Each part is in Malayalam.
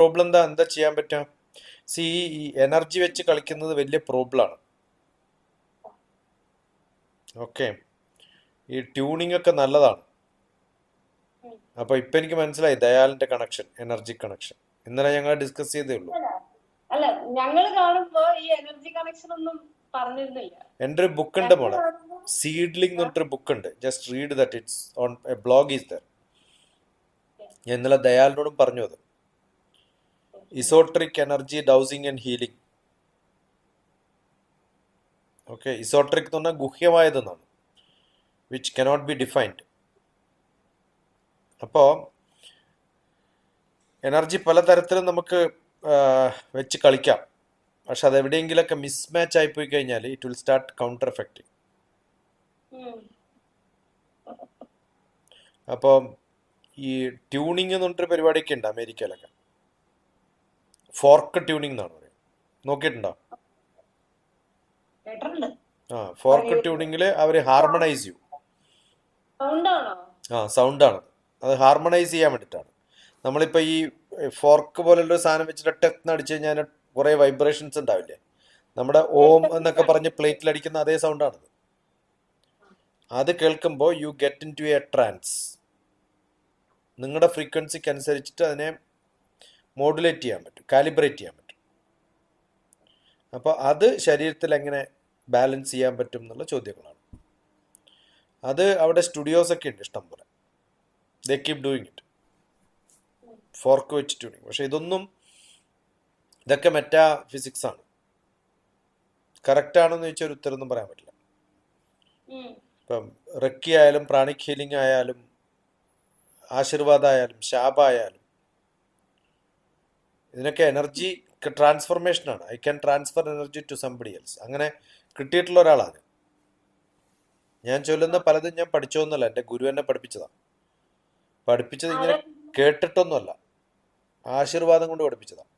പ്രോബ്ലം എന്താ? എന്താ ചെയ്യാൻ പറ്റുക? സി ഈ എനർജി വെച്ച് കളിക്കുന്നത് വലിയ പ്രോബ്ലമാണ് ഓക്കെ. ഈ ട്യൂണിംഗ് ഒക്കെ നല്ലതാണ്. അപ്പൊ ഇപ്പൊ എനിക്ക് മനസ്സിലായി ദയാലിന്റെ കണക്ഷൻ എനർജി കണക്ഷൻ. ഇന്നലെ ഞങ്ങൾ ഡിസ്കസ് ചെയ്തേ ഉള്ളൂ. അല്ല ഞങ്ങൾ കാണുമ്പോ ഈ എനർജി കണക്ഷൻ ഒന്നും പറഞ്ഞിരുന്നില്ല. എന്റെ ഒരു ബുക്ക് ഉണ്ട് മോളെ സീഡ്ലിംഗ് എന്ന് പറഞ്ഞിട്ടൊരു ബുക്ക് ഉണ്ട് just read that it's on a blog is there ഞാൻ ഇന്നലെ ദയാലിനോടും പറഞ്ഞു അത് esoteric energy dowsing and healing okay esoteric എന്ന് പറഞ്ഞാൽ ഗുഹ്യമായതെന്നാണ് വിച്ച് കനോട്ട് ബി ഡിഫൈൻഡ് അപ്പോൾ എനർജി പലതരത്തിലും നമുക്ക് വെച്ച് കളിക്കാം. പക്ഷെ അത് എവിടെയെങ്കിലൊക്കെ മിസ്മാച്ച് ആയി പോയി കഴിഞ്ഞാൽ it will start counter effect. അപ്പോൾ ഈ ട്യൂണിങ് എന്ന് പറഞ്ഞിട്ടൊരു പരിപാടിയൊക്കെ ഉണ്ട് അമേരിക്കയിലൊക്കെ. ഫോർക്ക് ട്യൂണിംഗ് എന്നാണ് പറയുന്നത്. നോക്കിയിട്ടുണ്ടോ? ആ ഫോർക്ക് ട്യൂണിങ്ങിൽ അവർ ഹാർമണൈസ് ചെയ്യും. ആ സൗണ്ടാണ്. അത് ഹാർമണൈസ് ചെയ്യാൻ വേണ്ടിയിട്ടാണ്. നമ്മളിപ്പോൾ ഈ ഫോർക്ക് പോലുള്ള ഒരു സാധനം വെച്ചിട്ട് ടെക്ന്ന് അടിച്ചു കഴിഞ്ഞാൽ കുറേ വൈബ്രേഷൻസ് ഉണ്ടാവില്ലേ? നമ്മുടെ ഓം എന്നൊക്കെ പറഞ്ഞ് പ്ലേറ്റിൽ അടിക്കുന്ന അതേ സൗണ്ടാണത്. അത് കേൾക്കുമ്പോൾ you get into a trance നിങ്ങളുടെ ഫ്രീക്വൻസിക്ക് അനുസരിച്ചിട്ട് അതിനെ മോഡുലേറ്റ് ചെയ്യാൻ പറ്റും കാലിബ്രേറ്റ് ചെയ്യാൻ പറ്റും. അപ്പോൾ അത് ശരീരത്തിൽ എങ്ങനെ ബാലൻസ് ചെയ്യാൻ പറ്റും എന്നുള്ള ചോദ്യങ്ങളാണ്. അത് അവിടെ സ്റ്റുഡിയോസൊക്കെ ഉണ്ട് ഇഷ്ടം പോലെ. They keep doing it fork വെച്ച് ട്യൂണിങ് പക്ഷേ ഇതൊന്നും ഇതൊക്കെ മെറ്റാ ഫിസിക്സ് ആണ്. കറക്റ്റ് ആണെന്ന് ചോദിച്ചാൽ ഒരു ഉത്തരമൊന്നും പറയാൻ പറ്റില്ല. ഇപ്പം റക്കി ആയാലും പ്രാണിക് ഹീലിംഗ് ആയാലും ആശീർവാദമായാലും ശാപായാലും ഇതിനൊക്കെ energy ട്രാൻസ്ഫർമേഷനാണ് I can transfer energy to somebody else അങ്ങനെ കിട്ടിയിട്ടുള്ള ഒരാളാണ് ഞാൻ. ചൊല്ലുന്ന പലതും ഞാൻ പഠിച്ചോന്നല്ല എന്റെ ഗുരു എന്നെ പഠിപ്പിച്ചതാണ്. പഠിപ്പിച്ചത് ഇങ്ങനെ കേട്ടിട്ടൊന്നുമല്ല. ആശീർവാദം കൊണ്ട് പഠിപ്പിച്ചതാണ്.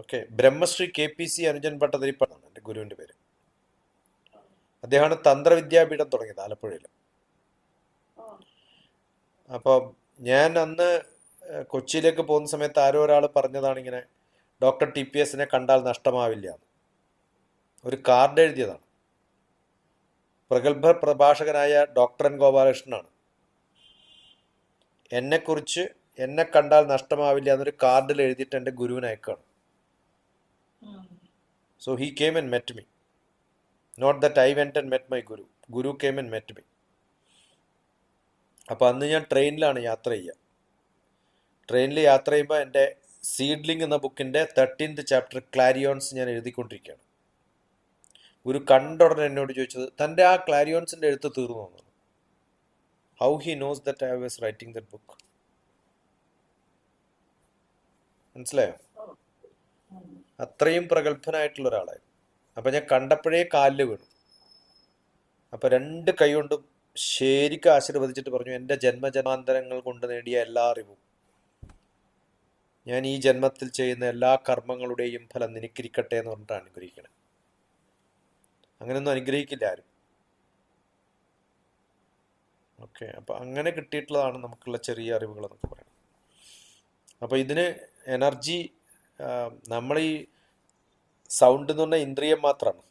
Okay Brahmashri K P C Anujan ഭട്ടതിരിപ്പാടാണ് എന്റെ ഗുരുവിന്റെ പേര്. അദ്ദേഹമാണ് തന്ത്രവിദ്യാപീഠം തുടങ്ങിയത് ആലപ്പുഴയിൽ അപ്പം അപ്പോൾ ഞാൻ അന്ന് കൊച്ചിയിലേക്ക് പോകുന്ന സമയത്ത് ആരോ ഒരാൾ പറഞ്ഞതാണ് ഇങ്ങനെ ഡോക്ടർ ടി പി എസിനെ കണ്ടാൽ നഷ്ടമാവില്ല ഒരു കാർഡ് എഴുതിയതാണ്. പ്രഗത്ഭ പ്രഭാഷകനായ ഡോക്ടർ എൻ ഗോപാലകൃഷ്ണനാണ്. എന്നെക്കുറിച്ച് എന്നെ കണ്ടാൽ നഷ്ടമാവില്ല എന്നൊരു കാർഡിൽ എഴുതിയിട്ട് എന്റെ ഗുരുവിനയക്കാണ് അയക്കുകയാണ്. So he came and met me not that I went and met my guru guru came and met me അപ്പോൾ അന്ന് ഞാൻ ട്രെയിനിലാണ് യാത്ര ചെയ്യുക. ട്രെയിനിൽ യാത്ര ചെയ്യുമ്പോൾ എന്റെ സീഡ്ലിംഗ് എന്ന ബുക്കിന്റെ തേർട്ടീൻത് ചാപ്റ്റർ ക്ലാരിയോൺസ് ഞാൻ എഴുതിക്കൊണ്ടിരിക്കുകയാണ്. ഒരു കണ്ടുടനെ എന്നോട് ചോദിച്ചത് തന്റെ ആ ക്ലാരിയോൺസിന്റെ എഴുത്ത് തീർന്നു? എന്നാണ് how he knows that I was writing that book മനസ്സിലായോ? അത്രയും പ്രഗത്ഭനായിട്ടുള്ള ഒരാളായിരുന്നു. അപ്പം ഞാൻ കണ്ടപ്പോഴേ കാലിൽ വീണു. അപ്പം രണ്ട് കൈ കൊണ്ടും ശരിക്കും ആശീർവദിച്ചിട്ട് പറഞ്ഞു എന്റെ ജന്മജന്മാന്തരങ്ങൾ കൊണ്ട് നേടിയ എല്ലാ അറിവും ഞാൻ ഈ ജന്മത്തിൽ ചെയ്യുന്ന എല്ലാ കർമ്മങ്ങളുടെയും ഫലം നിനക്കിരിക്കട്ടെ എന്ന് പറഞ്ഞിട്ട് അനുഗ്രഹിക്കണം അങ്ങനെയൊന്നും അനുഗ്രഹിക്കില്ല ആരും. ഓക്കെ അപ്പം അങ്ങനെ കിട്ടിയിട്ടുള്ളതാണ് നമുക്കുള്ള ചെറിയ അറിവുകൾ എന്നൊക്കെ പറയുന്നത്. അപ്പോൾ ഇതിന് എനർജി നമ്മൾ ഈ സൗണ്ട് എന്ന് പറഞ്ഞാൽ ഇന്ദ്രിയം മാത്രമാണ്.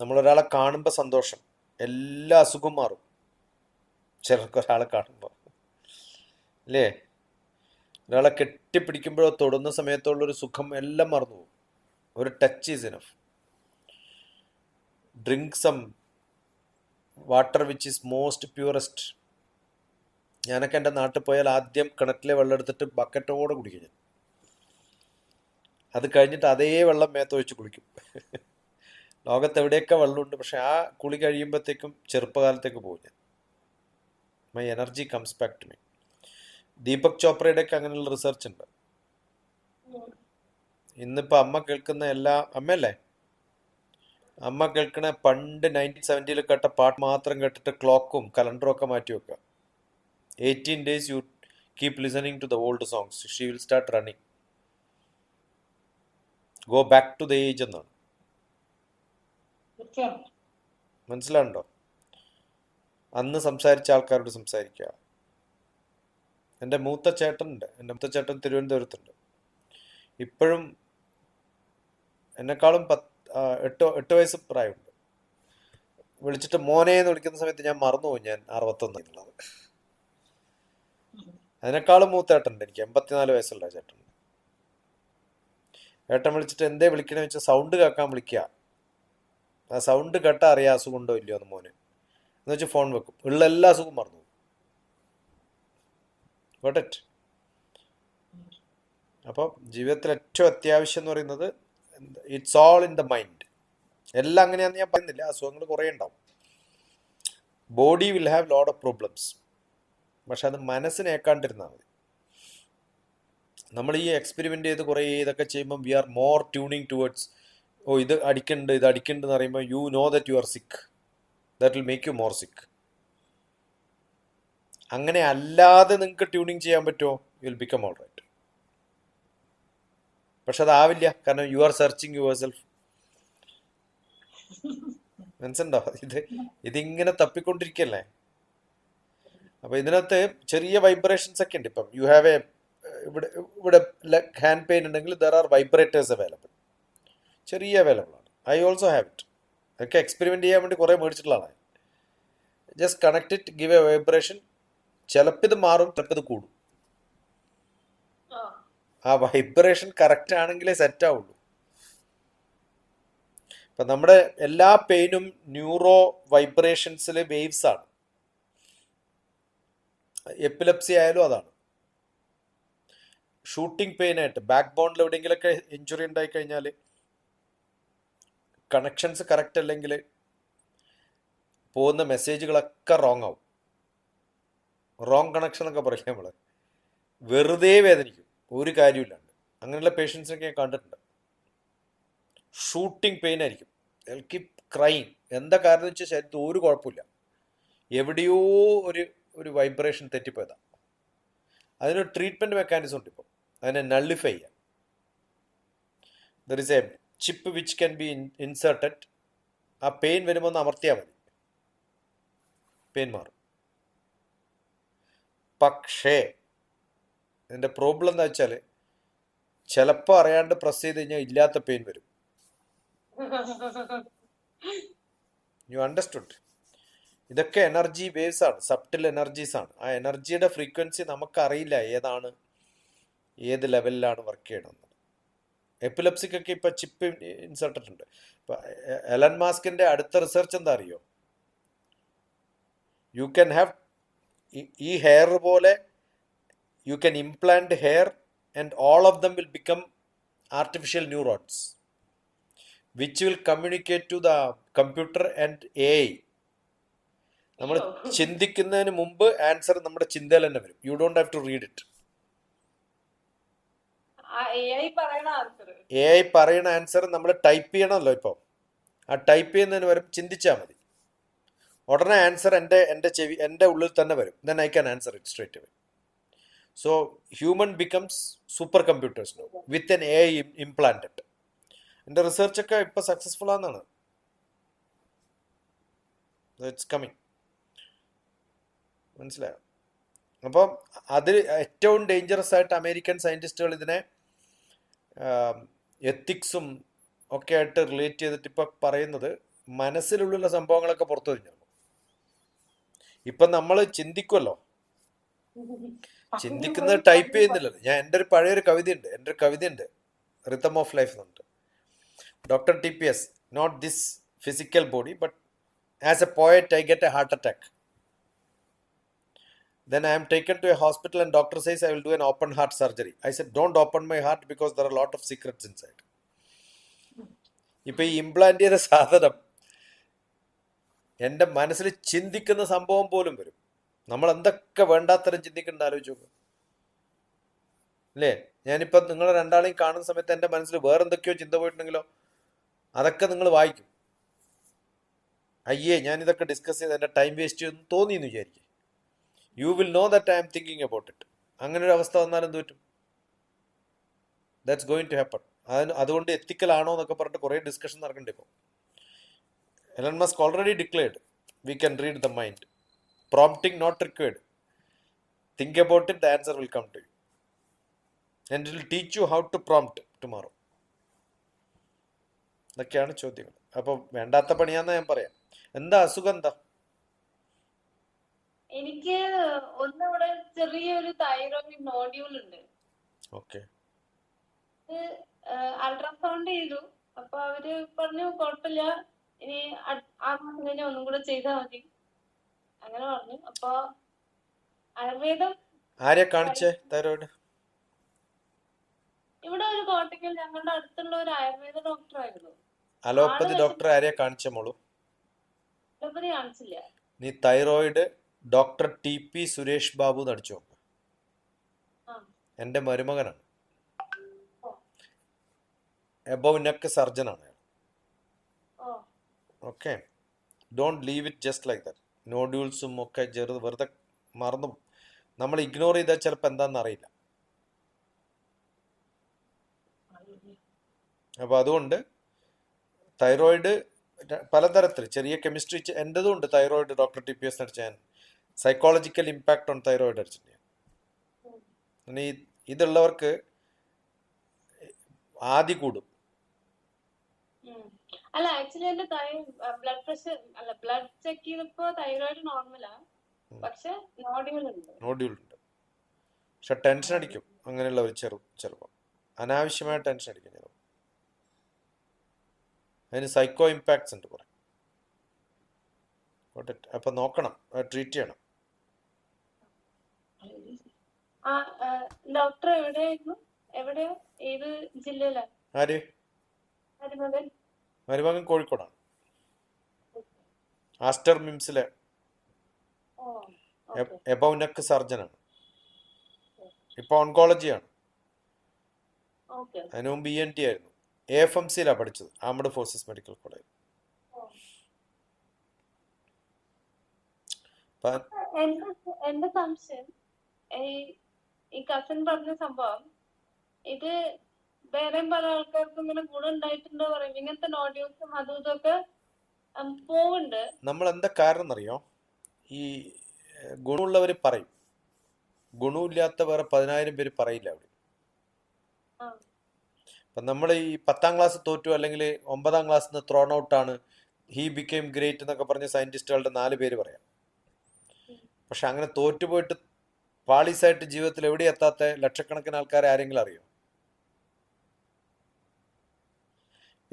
നമ്മളൊരാളെ കാണുമ്പോൾ സന്തോഷം എല്ലാ അസുഖം മാറും. ചിലർക്ക് ഒരാളെ കാണുമ്പോൾ അല്ലേ? ഒരാളെ കെട്ടിപ്പിടിക്കുമ്പോഴോ തൊടുന്ന സമയത്തുള്ള ഒരു സുഖം എല്ലാം മറന്നു പോകും. ഒരു touch is enough drink some water which is most purest ഞാനൊക്കെ എന്റെ നാട്ടിൽ പോയാൽ ആദ്യം കിണറ്റിലെ വെള്ളം എടുത്തിട്ട് ബക്കറ്റോടെ കുടിക്കും ഞാൻ. അത് കഴിഞ്ഞിട്ട് അതേ വെള്ളം മേത്തൊഴിച്ച് കുളിക്കും. ലോകത്ത് എവിടെയൊക്കെ വെള്ളമുണ്ട് പക്ഷെ ആ കുളി കഴിയുമ്പോഴത്തേക്കും ചെറുപ്പകാലത്തേക്ക് പോകും ഞാൻ. My energy comes back to me Deepak ചോപ്രയുടെ ഒക്കെ അങ്ങനെയുള്ള റിസർച്ച് ഉണ്ട്. ഇന്നിപ്പോ അമ്മ കേൾക്കുന്ന എല്ലാ അമ്മയല്ലേ? അമ്മ കേൾക്കണ പണ്ട് നയന്റീൻ സെവന്റിയിൽ കേട്ട പാട്ട് മാത്രം കേട്ടിട്ട് ക്ലോക്കും കലണ്ടറും ഒക്കെ മാറ്റി വെക്കുക. Eighteen days you keep listening to the old songs she will start running go back to the age എന്നാണ്. മനസ്സിലാണ്ടോ അന്ന് സംസാരിച്ച ആൾക്കാരോട് സംസാരിക്കുക. എന്റെ മൂത്ത ചേട്ടനുണ്ട്. എന്റെ മൂത്ത ചേട്ടൻ തിരുവനന്തപുരത്തുണ്ട്. ഇപ്പോഴും എന്നെക്കാളും പത്ത് എട്ട് എട്ട് വയസ്സ് പ്രായമുണ്ട്. വിളിച്ചിട്ട് മോനെ എന്ന് വിളിക്കുന്ന സമയത്ത് ഞാൻ മറന്നുപോയി. ഞാൻ അറുപത്തൊന്ന് എന്നുള്ളത്. അതിനേക്കാളും മൂത്ത ഏട്ടനുണ്ട് എനിക്ക് എൺപത്തിനാല് വയസ്സുള്ള ചേട്ടൻ ഏട്ടൻ വിളിച്ചിട്ട് എന്തേ വിളിക്കണേ വെച്ചാൽ സൗണ്ട് കേൾക്കാൻ വിളിക്കുക. ആ സൗണ്ട് കേട്ടാൽ അറിയാം അസുഖം ഉണ്ടോ ഇല്ലയോ എന്ന് മോന്. എന്ന് വെച്ച് ഫോൺ വെക്കും. ഉള്ള എല്ലാ അസുഖം മറന്നു ഗോട്ട് ഇറ്റ് അപ്പോൾ ജീവിതത്തിൽ ഏറ്റവും അത്യാവശ്യം എന്ന് പറയുന്നത് it's all in the mind എല്ലാം അങ്ങനെയാണെന്ന് ഞാൻ പറയുന്നില്ല. അസുഖങ്ങൾ കുറേ ഉണ്ടാവും. Body will have load of problems പക്ഷെ അത് മനസ്സിനേക്കാണ്ടിരുന്നാൽ മതി. നമ്മൾ ഈ എക്സ്പെരിമെന്റ് ചെയ്ത് കുറേ ഇതൊക്കെ ചെയ്യുമ്പോൾ we are more tuning towards ഓ ഇത് അടിക്കണ്ട് ഇത് അടിക്കുന്നുണ്ട് എന്ന് പറയുമ്പോൾ you know that you are sick that will make you more sick അങ്ങനെ അല്ലാതെ നിങ്ങൾക്ക് ട്യൂണിങ് ചെയ്യാൻ പറ്റുമോ? You will become all right പക്ഷെ അതാവില്ല. കാരണം you are searching yourself മനസ്സിലുണ്ടോ ഇത് ഇതിങ്ങനെ തപ്പിക്കൊണ്ടിരിക്കല്ലേ? അപ്പൊ ഇതിനകത്ത് ചെറിയ വൈബ്രേഷൻസ് ഒക്കെ ഉണ്ട്. ഇപ്പം യു ഹാവ് എ ഇവിടെ ഇവിടെ ഹാൻഡ് പെയിൻ ഉണ്ടെങ്കിൽ ദർ ആർ വൈബ്രേറ്റേഴ്സ് അവൈലബിൾ ചെറിയ അവൈലബിൾ ആണ്. ഐ ഓൾസോ ഹാവ് ഇറ്റ് അതൊക്കെ എക്സ്പെരിമെന്റ് ചെയ്യാൻ വേണ്ടി കുറേ മേടിച്ചിട്ടുള്ളതാണ്. Just connect it give a vibration ചിലപ്പോൾ ഇത് മാറും ചിലപ്പോൾ ഇത് കൂടും. ആ. ആ വൈബ്രേഷൻ കറക്റ്റ് ആണെങ്കിലേ സെറ്റ് ആവുള്ളൂ. ഇപ്പം നമ്മുടെ എല്ലാ പെയിനും ന്യൂറോ വൈബ്രേഷൻസിലെ വേവ്സ് ആണ്. എപ്പിലപ്സി ആയാലും അതാണ്. ഷൂട്ടിംഗ് പെയിൻ ആയിട്ട് ബാക്ക് ബോണിൽ എവിടെയെങ്കിലൊക്കെ ഇഞ്ചുറി ഉണ്ടായി കഴിഞ്ഞാൽ കണക്ഷൻസ് കറക്റ്റ് അല്ലെങ്കിൽ പോകുന്ന മെസ്സേജുകളൊക്കെ റോങ് ആവും. റോങ് കണക്ഷൻ എന്നൊക്കെ പറയും നമ്മൾ വെറുതെ വേദനിക്കും. ഒരു കാര്യമില്ലാണ്ട് അങ്ങനെയുള്ള പേഷ്യൻസിനൊക്കെ ഞാൻ കണ്ടിട്ടുണ്ട്. ഷൂട്ടിംഗ് പെയിൻ ആയിരിക്കും. കീപ് ക്രൈം എന്താ കാരണം വെച്ചാൽ ശരീരത്തിൽ ഒരു കുഴപ്പമില്ല. എവിടെയോ ഒരു ഒരു വൈബ്രേഷൻ തെറ്റിപ്പോയതാ. അതിനൊരു ട്രീറ്റ്മെന്റ് മെക്കാനിസം ഉണ്ട് ഇപ്പം. അതിനെ നള്ളിഫൈ ചെയ്യാം there is a chip which can be inserted ആ പെയിൻ വരുമ്പോൾ ഒന്ന് അമർത്തിയാൽ മതി. പെയിൻ മാറും. പക്ഷേ ഇതിന്റെ പ്രോബ്ലം എന്താ വെച്ചാൽ ചിലപ്പോൾ അറിയാണ്ട് പ്രസ് ചെയ്ത് കഴിഞ്ഞാൽ ഇല്ലാത്ത പെയിൻ വരും. യു അണ്ടർസ്റ്റുഡ് ഇതൊക്കെ എനർജി വേവ്സ് ആണ് സബ്റ്റിൽ എനർജീസ് ആണ്. ആ എനർജിയുടെ ഫ്രീക്വൻസി നമുക്കറിയില്ല ഏതാണ് ഏത് ലെവലിലാണ് വർക്ക് ചെയ്യണമെന്ന് എപ്പിലപ്സിക്കൊക്കെ ഇപ്പൊ ചിപ്പ് ഇൻസർട്ടഡ് ഉണ്ട് ഇപ്പൊ എലൻ മാസ്കിന്റെ അടുത്ത റിസർച്ച് എന്താ അറിയോ? യു ക്യാൻ ഹാവ് ഈ ഹെയർ പോലെ you can implant hair and all of them will become artificial neurons which will communicate to the computer and A I നമ്മൾ Oh. ചിന്തിക്കുന്നതിന് മുമ്പ് ആൻസർ നമ്മുടെ ചിന്തയിൽ തന്നെ വരും. You don't have to read it A I പറയണ ആൻസർ പറയുന്ന ആൻസർ നമ്മൾ ടൈപ്പ് ചെയ്യണമല്ലോ ഇപ്പോൾ ആ ടൈപ്പ് ചെയ്യുന്നതിന് വരും ചിന്തിച്ചാൽ മതി. ഉടനെ ആൻസർ എന്റെ എന്റെ ചെവി എന്റെ ഉള്ളിൽ തന്നെ വരും. Then I can answer it straight away so human becomes super computers no with N A implanted എന്റെ റിസർച്ചൊക്കെ ഇപ്പോൾ സക്സസ്ഫുൾ ആണെന്നാണ്. ഇറ്റ്സ് കമ്മിങ് മനസ്സിലായോ? അപ്പം അതിൽ ഏറ്റവും ഡേഞ്ചറസ് ആയിട്ട് അമേരിക്കൻ സയന്റിസ്റ്റുകൾ ഇതിനെ എത്തിക്സും ഒക്കെ ആയിട്ട് റിലേറ്റ് ചെയ്തിട്ട് ഇപ്പം പറയുന്നത് മനസ്സിലുള്ള സംഭവങ്ങളൊക്കെ പുറത്തു കഴിഞ്ഞു. ഇപ്പം നമ്മൾ ചിന്തിക്കുമല്ലോ ചിന്തിക്കുന്നത് ടൈപ്പ് ചെയ്യുന്നില്ലല്ലോ. ഞാൻ എന്റെ ഒരു പഴയൊരു കവിതയുണ്ട്. എന്റെ ഒരു കവിതയുണ്ട്. റിതം ഓഫ് ലൈഫ് എന്നുണ്ട്. Doctor T P S not this physical body but as a poet I get a heart attack then i am taken to a hospital and doctor says i will do an open heart surgery. I said don't open my heart because there are a lot of secrets inside. ഇപ്പൊ ഈ ഇംപ്ലാന്റ് ചെയ്ത സാധനം എന്റെ മനസ്സിൽ ചിന്തിക്കുന്ന സംഭവം പോലും വരും. നമ്മൾ എന്തൊക്കെ വേണ്ടാത്തരം ചിന്തിക്കേണ്ട ആലോചിച്ച് നോക്കും. അല്ലേ ഞാനിപ്പോൾ നിങ്ങൾ രണ്ടാളെയും കാണുന്ന സമയത്ത് എന്റെ മനസ്സിൽ വേറെ എന്തൊക്കെയോ ചിന്ത പോയിട്ടുണ്ടെങ്കിലോ അതൊക്കെ നിങ്ങൾ വായിക്കും. അയ്യേ ഞാൻ ഇതൊക്കെ ഡിസ്കസ് ചെയ്ത് എന്റെ ടൈം വേസ്റ്റ് ചെയ്യുമെന്ന് തോന്നി എന്ന് വിചാരിക്കും. You will know that I am thinking about it അങ്ങനെ ഒരു അവസ്ഥ വന്നാലും എന്ത് പറ്റും? ദാറ്റ്സ് ഗോയിങ് ടു ഹാപ്പൺ അതിന് അതുകൊണ്ട് എത്തിക്കലാണോ എന്നൊക്കെ പറഞ്ഞിട്ട് കുറേ ഡിസ്കഷൻ നടക്കുന്നുണ്ട് ഇപ്പോൾ Elon Musk already declared we can read the mind prompting not required think about it the answer will come to you and will teach you how to prompt tomorrow ഇതൊക്കെയാണ് ചോദ്യങ്ങൾ. അപ്പോൾ വേണ്ടാത്ത പണിയാന്ന് ഞാൻ പറയാം. എന്താ അസുഖം എന്താ? എനിക്ക് ഒന്നിവിടെ ചെറിയൊരു തൈറോയിഡ് നോഡ്യൂൾ ഉണ്ട്. ഓക്കെ. അൾട്രാസൗണ്ട് ചെയ്തു. അപ്പൊ അവർ പറഞ്ഞു കുഴപ്പമില്ല. ഇനി ആ മാസം കഴിഞ്ഞാൽ ഒന്നും കൂടെ ചെയ്താൽ മതി. അങ്ങനെ പറഞ്ഞു. അപ്പൊ ആയുർവേദം ആരെയാ കാണിച്ചേ തൈറോയിഡ്? ഇവിടെ ഒരു കോട്ടയ്ക്കൽ ഞങ്ങളുടെ അടുത്തുള്ള ഒരു ആയുർവേദ ഡോക്ടർ ആയിരുന്നു അലോപ്പതി ഡോക്ടർ ആരെയാ കാണിച്ച മോളു? അലോപ്പതി കാണിച്ചില്ല. നീ thyroid doctor T P Suresh Babu നടിച്ചു എന്റെ എന്റെ മരുമകനാണ്. എബോ neck സർജനാണ് okay don't leave it just like that നോഡ്യൂൾസും ഒക്കെ ചെറുത് വെറുതെ മറന്നു നമ്മൾ ഇഗ്നോർ ചെയ്താൽ ചിലപ്പോൾ എന്താണെന്ന് അറിയില്ല. അപ്പോൾ അതുകൊണ്ട് തൈറോയിഡ് പലതരത്തിൽ ചെറിയ കെമിസ്ട്രി എന്റെതും ഉണ്ട്. Thyroid doctor T P S അടിച്ച ഞാൻ സൈക്കോളജിക്കൽ ഇമ്പാക്ട് ഓൺ തൈറോയിഡ് അടിച്ചിട്ട് ഞാൻ. ഇനി ഇതുള്ളവർക്ക് ആദ്യ കൂടും. അല്ല ആക്ച്വലി എന്റെ തൈ ബ്ലഡ് പ്രഷർ അല്ല ബ്ലഡ് ചെക്ക് ചെയ്തപ്പോ തൈറോയിഡ് നോർമലാ. പക്ഷെ നോഡ്യൂൾ ഉണ്ട്. നോഡ്യൂൾ ഉണ്ട്. പക്ഷെ ടെൻഷൻ അടിക്കും. അങ്ങനെയുള്ള ഒരു ചെറു ചെറുപ്പം. അനാവശ്യമായ ടെൻഷൻ അടിക്കും ചിലപ്പോൾ അതിന് സൈക്കോ ഇമ്പാക്ട്സ് ഉണ്ട് കുറെ. അപ്പൊ നോക്കണം. ട്രീറ്റ് ചെയ്യണം. ഡോക്ടർ എവിടെയായിരുന്നു? എവിടെയാ? ഏത് ജില്ലയിലാ? ആര്? മരുമകൻ മരുമകൻ കോഴിക്കോടാണ്. ആസ്റ്റർ മിംസിലെ എബൗനക്ക് സർജനാണ്. ഇപ്പൊ ഓൺകോളജിയാണ്. അതിനു മുമ്പ് ഇ എൻ ടി ആയിരുന്നു. എ എഫ് എം സിയിലാണ് പഠിച്ചത് ആംഡ് ഫോഴ്സസ് മെഡിക്കൽ കോളേജ്. എന്റെ സംശയം ഈ കസിൻ പറഞ്ഞ സംഭവം ഇത് വേറെയും പല ആൾക്കാർക്കും ഇങ്ങനെ ഗുണം ഉണ്ടായിട്ടുണ്ടോ പറയും. ഇങ്ങനത്തെ നോഡ്യൂസും അതും ഇതൊക്കെ പോവുണ്ട്. നമ്മൾ എന്താ കാരണം എന്നറിയോ ഈ ഗുണമുള്ളവർ പറയും. ഗുണമില്ലാത്ത വേറെ പതിനായിരം പേര് പറയില്ല അവിടെ. അപ്പം നമ്മൾ ഈ പത്താം ക്ലാസ് തോറ്റു അല്ലെങ്കിൽ ഒമ്പതാം ക്ലാസ് നിന്ന് ത്രോൺ ഔട്ടാണ് ഹീ ബിക്കെയിം ഗ്രേറ്റ് എന്നൊക്കെ പറഞ്ഞ സയന്റിസ്റ്റുകളുടെ നാല് പേര് പറയാം. പക്ഷെ അങ്ങനെ തോറ്റുപോയിട്ട് പാളീസായിട്ട് ജീവിതത്തിൽ എവിടെ എത്താത്ത ലക്ഷക്കണക്കിന് ആൾക്കാരെ ആരെങ്കിലും അറിയോ?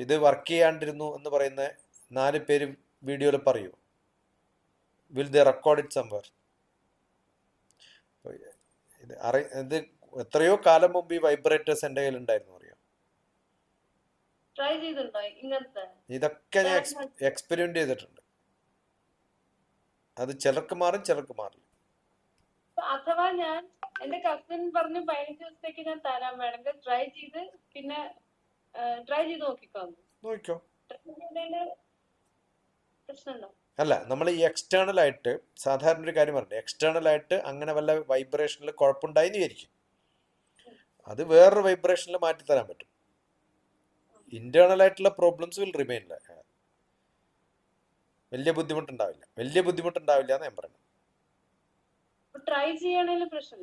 ഇത് വർക്ക് ചെയ്യാണ്ടിരുന്നു എന്ന് പറയുന്ന നാല് പേര് വീഡിയോയിൽ പറയൂ. Will the record it somewhere ഇത് അറി ഇത് എത്രയോ കാലം മുമ്പ് ഈ വൈബ്രേറ്റേഴ്സ് എന്റെ കയ്യിൽ ഉണ്ടായിരുന്നു അറിയാം? ഇതൊക്കെ ഞാൻ എക്സ്പെരിമെന്റ് ചെയ്തിട്ടുണ്ട്. അത് ചിലർക്ക് മാറും ചിലർക്ക് മാറില്ല. അഥവാ ഞാൻ എന്റെ കസിൻ പറഞ്ഞു പതിനഞ്ച് ദിവസത്തേക്ക് ഞാൻ തരാം. വേണമെങ്കിൽ ട്രൈ ചെയ്ത് പിന്നെ ട്രൈ ചെയ്ത് നോക്കിക്കോ. പ്രശ്നമുണ്ടോ? അല്ല നമ്മൾ ഈ എക്സ്റ്റേണൽ ആയിട്ട് സാധാരണ ഒരു കാര്യം പറഞ്ഞു എക്സ്റ്റേണൽ ആയിട്ട് അങ്ങനെ വല്ല വൈബ്രേഷനിൽ കുഴപ്പമുണ്ടായി വിചാരിക്കും. അത് വേറൊരു വൈബ്രേഷനിൽ മാറ്റി തരാൻ പറ്റും. ഇന്റേണൽ ആയിട്ടുള്ള പ്രോബ്ലംസ് വിൽ റിമെയിൻ വലിയ ബുദ്ധിമുട്ടുണ്ടാവില്ല. വലിയ ബുദ്ധിമുട്ടുണ്ടാവില്ല എന്ന് ഞാൻ പറയുന്നത്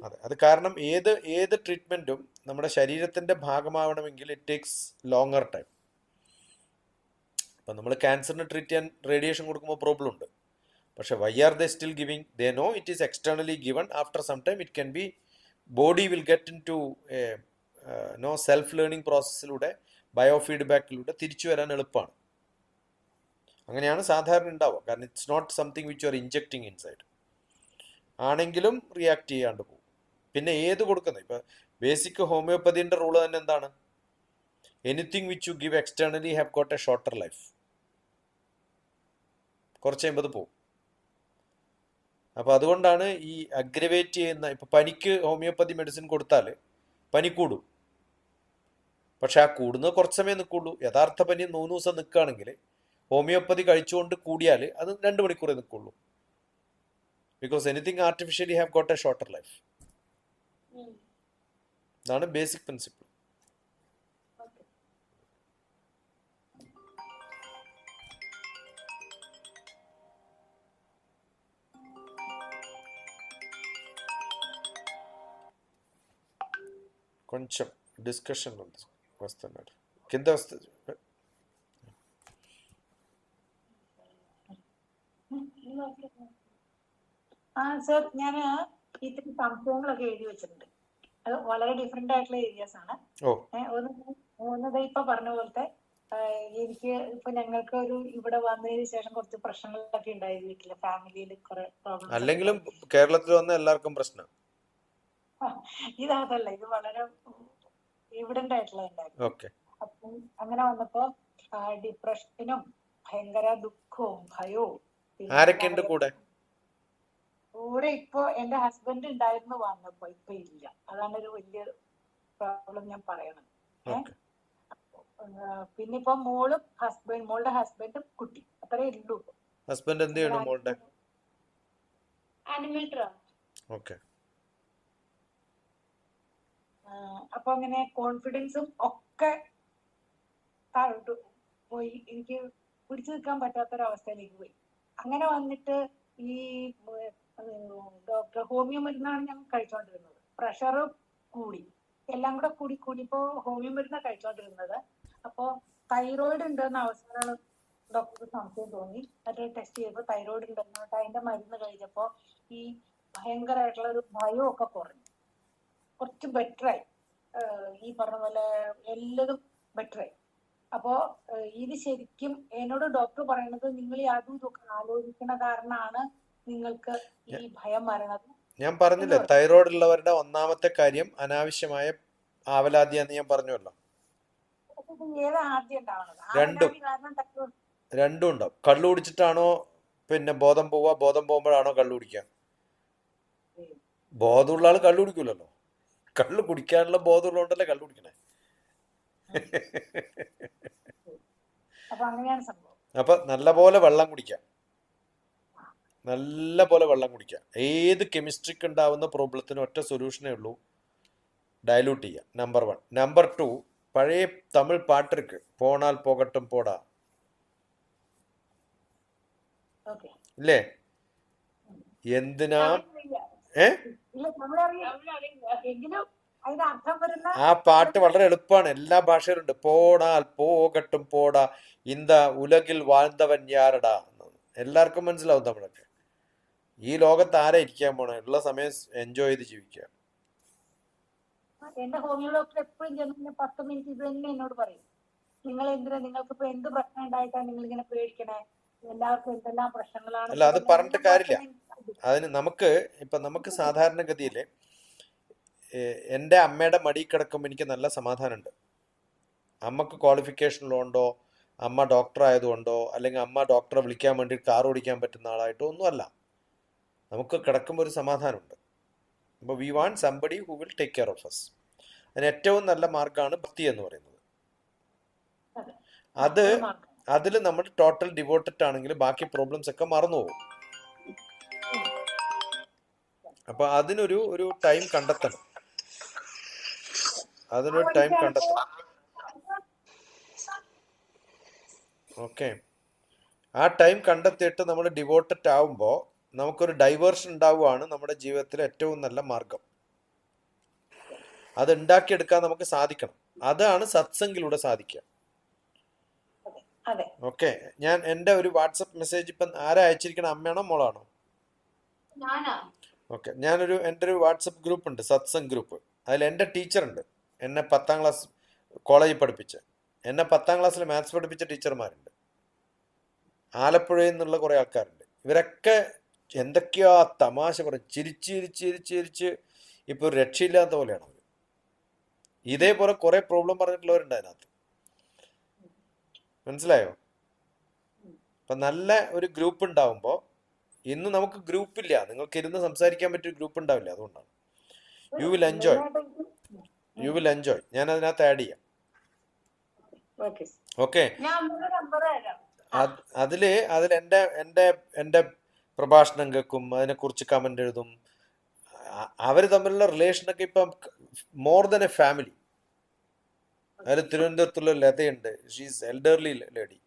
അതെ അത് കാരണം ഏത് ഏത് ട്രീറ്റ്മെന്റും നമ്മുടെ ശരീരത്തിന്റെ ഭാഗമാവണമെങ്കിൽ ഇറ്റ് ടേക്സ് ലോങ്ങർ ടൈം ഇപ്പം നമ്മൾ ക്യാൻസറിന് ട്രീറ്റ് ചെയ്യാൻ റേഡിയേഷൻ കൊടുക്കുമ്പോൾ പ്രോബ്ലം ഉണ്ട്. പക്ഷെ why are they still giving they know it is externally given after some time it can be body will get into no self learning പ്രോസസ്സിലൂടെ ബയോ ഫീഡ്ബാക്കിലൂടെ തിരിച്ചു വരാൻ എളുപ്പമാണ്. അങ്ങനെയാണ് സാധാരണ ഉണ്ടാവുക. കാരണം it's not something which you are injecting inside ആണെങ്കിലും റിയാക്ട് ചെയ്യാണ്ട് പോകും. പിന്നെ ഏത് കൊടുക്കുന്നത്? ഇപ്പൊ ബേസിക് ഹോമിയോപ്പതിന്റെ റൂൾ തന്നെ എന്താണ്? Anything which you give externally have got a shorter life കുറച്ച് കഴിയുമ്പോൾ പോകും. അപ്പോൾ അതുകൊണ്ടാണ് ഈ അഗ്രവേറ്റ് ചെയ്യുന്ന ഇപ്പൊ പനിക്ക് ഹോമിയോപ്പതി മെഡിസിൻ കൊടുത്താൽ പനി കൂടും. പക്ഷെ ആ കൂടുന്നത് കുറച്ച് സമയം നിൽക്കുള്ളൂ യഥാർത്ഥ പനി മൂന്ന് ദിവസം നിൽക്കുകയാണെങ്കിൽ ഹോമിയോപ്പതി കഴിച്ചുകൊണ്ട് കൂടിയാൽ അത് രണ്ട് മണിക്കൂറേ നിൽക്കുള്ളൂ Because anything artificially have got a shorter life ഉം. ഇതാണ് ബേസിക് പ്രിൻസിപ്പിൾ Okay. కొంచెం డిస్కషన్ ఉంది వస్తున్నాడు కింద వస్తుంది ആ സർ ഞാൻ ഇത്തിരി സംഭവങ്ങളൊക്കെ എഴുതി വെച്ചിട്ടുണ്ട്. അത് വളരെ ഡിഫറെന്റ് ആയിട്ടുള്ള ഏരിയാസ് ആണ്. ഒന്ന് ഒന്നത് ഇപ്പൊ പറഞ്ഞ പോലത്തെ എനിക്ക് ഇപ്പൊ ഞങ്ങൾക്ക് ഒരു ഇവിടെ വന്നതിന് ശേഷം കുറച്ച് പ്രശ്നങ്ങളൊക്കെ ഉണ്ടായി വീട്ടിൽ. ഫാമിലിയിൽ കുറെ പ്രോബ്ലം അല്ലെങ്കിലും കേരളത്തിൽ വന്ന എല്ലാവർക്കും പ്രശ്നം. ഇതല്ല ഇത് വളരെ ഇവിടെ ആയിട്ടുള്ള അപ്പം അങ്ങനെ വന്നപ്പോ ഡിപ്രഷനും ഭയങ്കര ദുഃഖവും ഭയവും. ആരൊക്കെയുണ്ട് കൂടെ? കൂടെ ഇപ്പൊ എന്റെ ഹസ്ബൻഡ് ഉണ്ടായിരുന്നു വന്നപ്പോ ഇപ്പൊ ഇല്ല. അതാണ് ഒരു വലിയ പ്രോബ്ലം ഞാൻ പറയണത്? പിന്നെ ഇപ്പൊ മോളും ഹസ്ബൻഡ് മോളുടെ ഹസ്ബൻഡും കുട്ടി. അത്രേ ഉള്ളൂ. ഹസ്ബൻഡ് എന്ത് ചെയ്യണം മോളുടെ? ഓക്കെ. അപ്പൊ അങ്ങനെ കോൺഫിഡൻസും ഒക്കെ താഴോട്ട് പോയി എനിക്ക് പിടിച്ചു നിൽക്കാൻ പറ്റാത്തൊരവസ്ഥയിലേക്ക് പോയി. അങ്ങനെ വന്നിട്ട് ഈ ഡോക്ടർ ഹോമിയോ മരുന്നാണ് ഞാൻ കഴിച്ചുകൊണ്ടിരുന്നത് പ്രഷർ കൂടി. എല്ലാം കൂടെ കൂടി കൂടി ഇപ്പോ ഹോമിയോ മരുന്നാണ് കഴിച്ചുകൊണ്ടിരുന്നത് അപ്പോ തൈറോയിഡ് ഉണ്ടെന്ന അവസരം ഡോക്ടർക്ക് സംശയം തോന്നി. അത് ടെസ്റ്റ് ചെയ്തപ്പോൾ തൈറോയിഡ് ഉണ്ടെന്ന് പറഞ്ഞിട്ട് അതിന്റെ മരുന്ന് കഴിഞ്ഞപ്പോ ഈ ഭയങ്കരമായിട്ടുള്ള ഒരു ഒക്കെ കുറഞ്ഞു. കുറച്ച് ബെറ്ററായി ഈ പറഞ്ഞ പോലെ എല്ലതും ബെറ്ററായി അപ്പോ ഇത് ശരിക്കും എന്നോട് ഡോക്ടർ പറയുന്നത് നിങ്ങൾ ഇതൊക്കെ ആലോചിക്കണ കാരണമാണ് നിങ്ങൾക്ക് ഈ ഭയം വരണത് ഞാൻ പറഞ്ഞില്ലേ തൈറോയ്ഡ് ഉള്ളവരുടെ ഒന്നാമത്തെ കാര്യം അനാവശ്യമായ ആവലാതിയാന്ന് ഞാൻ പറഞ്ഞല്ലോ രണ്ടും. രണ്ടും ഉണ്ടാവും. കള്ളു കുടിച്ചിട്ടാണോ പിന്നെ ബോധം പോവുക? ബോധം പോകുമ്പോഴാണോ കള്ളു കുടിക്കുക? ബോധമുള്ള ആൾ കള്ളു കുടിക്കൂലല്ലോ. കള്ളു കുടിക്കാനുള്ള ബോധമുള്ളതുകൊണ്ടല്ലേ കള്ളു കുടിക്കണേ. അപ്പൊ നല്ല പോലെ വെള്ളം കുടിക്കാം. നല്ല പോലെ വെള്ളം കുടിക്കുക. ഏത് കെമിസ്ട്രിക്ക് ഉണ്ടാവുന്ന പ്രോബ്ലത്തിന് ഒറ്റ സൊല്യൂഷനേ ഉള്ളൂ. ഡയലൂട്ട് ചെയ്യുക. നമ്പർ വൺ നമ്പർ ടു പഴയ തമിഴ് പാട്ടിരിക്ക്. പോണാൽ പോകട്ടും പോടാ. ഇല്ലേ? എന്തിനാ? ഏ? ആ പാട്ട് വളരെ എളുപ്പമാണ്. എല്ലാ ഭാഷയിലുണ്ട്. പോടാൽ പോകട്ടും പോടാ. ഇന്ത ഉലകിൽ വാഴ്ന്നവൻ ഞാരടാ എല്ലാവർക്കും മനസ്സിലാവും തമിഴൊക്കെ. ഈ ലോകത്ത് ആരെ ഇരിക്കാൻ പോണേ? ഉള്ള സമയം എൻജോയ് ചെയ്ത് ജീവിക്കുക. എന്റെ ഹോമിയോ ഡോക്ടർ എപ്പോഴും ചെന്ന് പത്ത് മിനിറ്റ് ഇത് തന്നെ എന്നോട് പറയും. നിങ്ങൾ എന്തിനാ? നിങ്ങൾക്ക് ഇപ്പൊ എന്ത് പ്രശ്നം ഉണ്ടായിട്ടാണ് നിങ്ങൾ ഇങ്ങനെ പേടിക്കണേ? എല്ലാവർക്കും എന്തെല്ലാം പ്രശ്നങ്ങളാണ്? അല്ല, അത് പറഞ്ഞിട്ട് കാര്യമില്ല. അതിന് നമുക്ക് ഇപ്പൊ നമുക്ക് സാധാരണഗതിയിൽ എന്റെ അമ്മയുടെ മടി കിടക്കുമ്പോൾ എനിക്ക് നല്ല സമാധാനമുണ്ട്. അമ്മയ്ക്ക് ക്വാളിഫിക്കേഷൻ ഉള്ളതുകൊണ്ടോ അമ്മ ഡോക്ടർ ആയതുകൊണ്ടോ അല്ലെങ്കിൽ അമ്മ ഡോക്ടറെ വിളിക്കാൻ വേണ്ടി കാർ ഓടിക്കാൻ പറ്റുന്ന ആളായിട്ടോ ഒന്നുമല്ല. നമുക്ക് കിടക്കുമ്പോൾ ഒരു സമാധാനമുണ്ട്. അപ്പോൾ we want somebody who will take care of us അതിന് ഏറ്റവും നല്ല മാർഗമാണ് ഭക്തി എന്ന് പറയുന്നത്. അത്. അതിൽ നമ്മൾ ടോട്ടൽ ഡിവോട്ടഡ് ആണെങ്കിൽ ബാക്കി പ്രോബ്ലംസ് ഒക്കെ മറന്നു പോകും. അപ്പൊ അതിനൊരു ഒരു ടൈം കണ്ടെത്തണം. അതിനൊരു ടൈം കണ്ടെത്തണം. ഓക്കെ ആ ടൈം കണ്ടെത്തിയിട്ട് നമ്മൾ ഡിവോട്ടഡ് ആവുമ്പോൾ നമുക്കൊരു ഡൈവേർഷൻ ഉണ്ടാവുകയാണ് നമ്മുടെ ജീവിതത്തിലെ ഏറ്റവും നല്ല മാർഗം. അത് ഉണ്ടാക്കിയെടുക്കാൻ നമുക്ക് സാധിക്കണം. അതാണ് സത്സംഗിലൂടെ സാധിക്കുക. ഓക്കെ ഞാൻ എന്റെ ഒരു വാട്സപ്പ് മെസ്സേജ് ഇപ്പം ആരാ അയച്ചിരിക്കണം? അമ്മയാണോ മോളാണോ? ഓക്കെ ഞാനൊരു എന്റെ ഒരു വാട്സപ്പ് ഗ്രൂപ്പ് ഉണ്ട് സത്സംഗ് ഗ്രൂപ്പ് അതിൽ എന്റെ ടീച്ചർ ഉണ്ട്. എന്നെ പത്താം ക്ലാസ് കോളേജിൽ പഠിപ്പിച്ച. എന്നെ പത്താം ക്ലാസ്സിൽ മാത്സ് പഠിപ്പിച്ച ടീച്ചർമാരുണ്ട് ആലപ്പുഴയിൽ നിന്നുള്ള കുറേ ആൾക്കാരുണ്ട്. ഇവരൊക്കെ എന്തൊക്കെയോ തമാശ പറയും ചിരിച്ച് ചിരിച്ച് ചിരിച്ച് ചിരിച്ച് ഇപ്പോൾ രക്ഷയില്ലാത്ത പോലെയാണ് അവർ ഇതേപോലെ കുറേ പ്രോബ്ലം പറഞ്ഞിട്ടുള്ളവരുണ്ട് അതിനകത്ത്. മനസ്സിലായോ? അപ്പം നല്ല ഒരു ഗ്രൂപ്പ് ഉണ്ടാവുമ്പോൾ ഇന്ന് നമുക്ക് ഗ്രൂപ്പ് ഇല്ല. നിങ്ങൾക്ക് ഇരുന്ന് സംസാരിക്കാൻ പറ്റിയ ഗ്രൂപ്പ് ഉണ്ടാവില്ല അതുകൊണ്ടാണ്. You will enjoy you will enjoy ഞാൻ അതിനകത്ത് ആഡ് ചെയ്യാം. ഓക്കെ അതിൽ അതിൽ എന്റെ എന്റെ എന്റെ പ്രഭാഷണം കേൾക്കും അതിനെക്കുറിച്ച് കമന്റ് എഴുതും. അവർ തമ്മിലുള്ള റിലേഷനൊക്കെ ഇപ്പം മോർ ദൻ എ ഫാമിലി അതിൽ തിരുവനന്തപുരത്തുള്ള ലതയുണ്ട്. ഷീസ് എൽഡർലി ലേഡി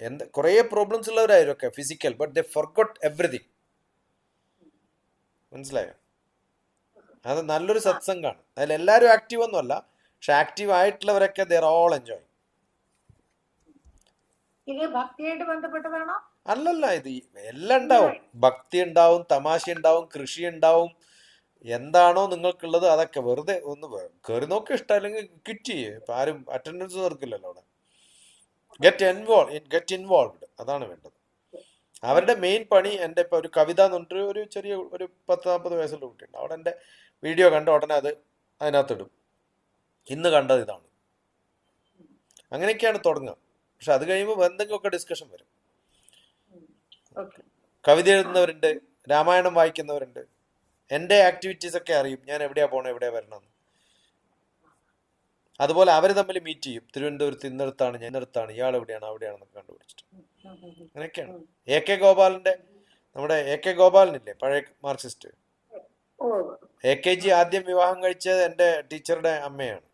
എന്ത് കുറേ problems ഉള്ളവരായിരൊക്കെ physical but the forgot everything മനസ്സിലായോ? അത് നല്ലൊരു സത്സംഗമാണ്. അതിൽ എല്ലാവരും ആക്റ്റീവ് ഒന്നുമല്ല. പക്ഷെ ആക്റ്റീവ് ആയിട്ടുള്ളവരൊക്കെ ദർ ഓൾ എൻജോയ് ഇത് ഭക്തിയായിട്ട് ബന്ധപ്പെട്ടതാണോ അല്ലല്ല ഇത് എല്ലാം ഉണ്ടാവും. ഭക്തി ഉണ്ടാവും തമാശ ഉണ്ടാവും കൃഷി ഉണ്ടാവും. എന്താണോ നിങ്ങൾക്കുള്ളത് അതൊക്കെ വെറുതെ ഒന്ന് കയറി നോക്കി ഇഷ്ടമല്ലെങ്കിൽ കിറ്റ് ചെയ്യേ. ഇപ്പൊ ആരും അറ്റൻഡൻസ് തീർക്കില്ലല്ലോ അവിടെ. ഗെറ്റ് ഇൻവോൾവ് ഗെറ്റ് ഇൻവോൾവ്ഡ് അതാണ് വേണ്ടത്. അവരുടെ മെയിൻ പണി എന്റെ ഇപ്പൊ ഒരു കവിത എന്ന് പറഞ്ഞിട്ട് ഒരു ചെറിയ ഒരു പത്ത് നാൽപ്പത് വയസ്സുള്ള കുട്ടിയുണ്ട്. അവിടെ എന്റെ വീഡിയോ കണ്ട ഉടനെ അത് അതിനകത്തിടും. ഇന്ന് കണ്ടത് ഇതാണ്. അങ്ങനെയൊക്കെയാണ് തുടങ്ങുക. പക്ഷെ അത് കഴിയുമ്പോൾ എന്തെങ്കിലുമൊക്കെ ഡിസ്കഷൻ വരും. കവിത എഴുതുന്നവരുണ്ട് രാമായണം വായിക്കുന്നവരുണ്ട്. എന്റെ ആക്ടിവിറ്റീസ് ഒക്കെ അറിയും. ഞാൻ എവിടെയാ പോണേ എവിടെയാ വരണോ അതുപോലെ അവർ തമ്മിൽ മീറ്റ് ചെയ്യും. തിരുവനന്തപുരത്ത് ഇന്നടത്താണ് ഞാൻ ഇന്നടത്താണ് ഇയാൾ എവിടെയാണ് അവിടെയാണെന്ന് കണ്ടുപിടിച്ചിട്ട്. അങ്ങനെയൊക്കെയാണ്. എ കെ ഗോപാലിന്റെ നമ്മുടെ എ കെ ഗോപാലനില്ലേ പഴയ മാർക്സിസ്റ്റ്? എ കെ ജി ആദ്യം വിവാഹം കഴിച്ചത് എന്റെ ടീച്ചറുടെ അമ്മയാണ്.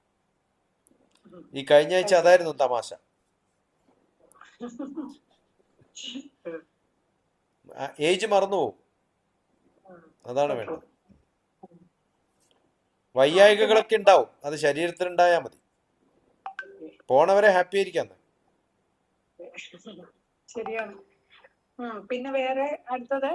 ഈ കഴിഞ്ഞ ആഴ്ച അതായിരുന്നു തമാശ. ഏജ് മറന്നു പോവും. അതാണ് വേണ്ടത്. വൈയായികകളൊക്കെ ഉണ്ടാവും. അത് ശരീരത്തിൽ ഉണ്ടായാൽ മതി. പോണവരെ ഹാപ്പി ആയിരിക്കാം ശരിയാണ്. പിന്നെ വേറെ അടുത്തത്